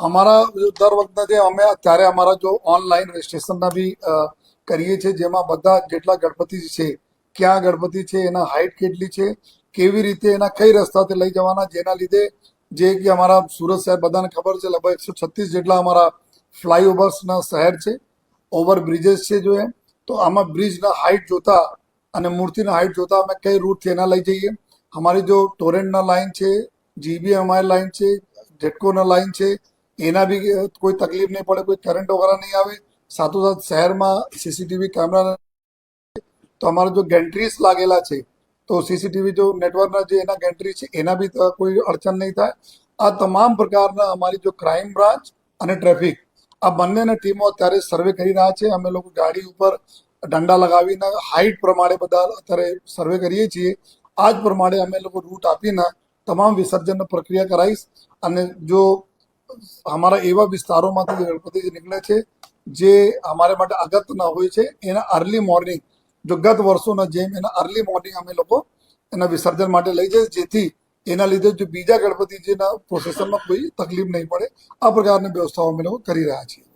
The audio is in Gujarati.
અમારા દર વખતે જે અમે અત્યારે અમારા જો ઓનલાઈન રજીસ્ટ્રેશનના બી કરીએ છીએ, જેમાં બધા જેટલા ગણપતિ છે, ક્યાં ગણપતિ છે, એના હાઇટ કેટલી છે, કેવી રીતે એના કઈ રસ્તાથી લઈ જવાના, જેના લીધે જે કે અમારા સુરત શહેર બધાને ખબર છે, લગભગ એકસો છત્રીસ જેટલા અમારા ફ્લાયઓવર્સના શહેર છે ઓવર બ્રિजेस છે જો એમ, તો આમાં બ્રિજના હાઇટ જોતા અને મૂર્તિના હાઇટ જોતા અમે કઈ રૂટથી એના લઈ જઈએ. અમારી જો ટોરેન્ટના લાઈન છે જીબી અમારી લાઈન છે જેટકોના લાઈન છે એના બી કોઈ તકલીફ નહીં પડે, કોઈ કરંટ વગેરે નહીં આવે. સાથોસાથ શહેરમાં સીસીટીવી કેમેરા તો અમારા જો ગેન્ટ્રીસ લાગેલા છે, તો સીસીટીવી જો નેટવર્કના જે એના ગેન્ટ્રી છે, એના બી કોઈ અડચણ નહીં થાય. આ તમામ પ્રકારના અમારી જો ક્રાઇમ બ્રાન્ચ અને ટ્રાફિક આ બંનેના ટીમો અત્યારે સર્વે કરી રહ્યા છે. અમે લોકો ગાડી ઉપર દંડા લગાવીને હાઇટ પ્રમાણે બધા અત્યારે સર્વે કરીએ છીએ. આ જ પ્રમાણે અમે લોકો રૂટ આપીને તમામ વિસર્જનની પ્રક્રિયા કરાવીશ અને જો અમારા એવા વિસ્તારોમાંથી ગણપતિજી નીકળે છે, જે અમારા માટે અગત્યના હોય છે, એના અર્લી મોર્નિંગ જો ગત વર્ષોના જેમ એના અર્લી મોર્નિંગ અમે લોકો એના વિસર્જન માટે લઈ જઈએ, જેથી એના લીધે જો બીજા ગણપતિજીના પ્રોસેસનમાં કોઈ તકલીફ નહીં પડે, આ પ્રકારની વ્યવસ્થાઓ અમે લોકો કરી રહ્યા છીએ.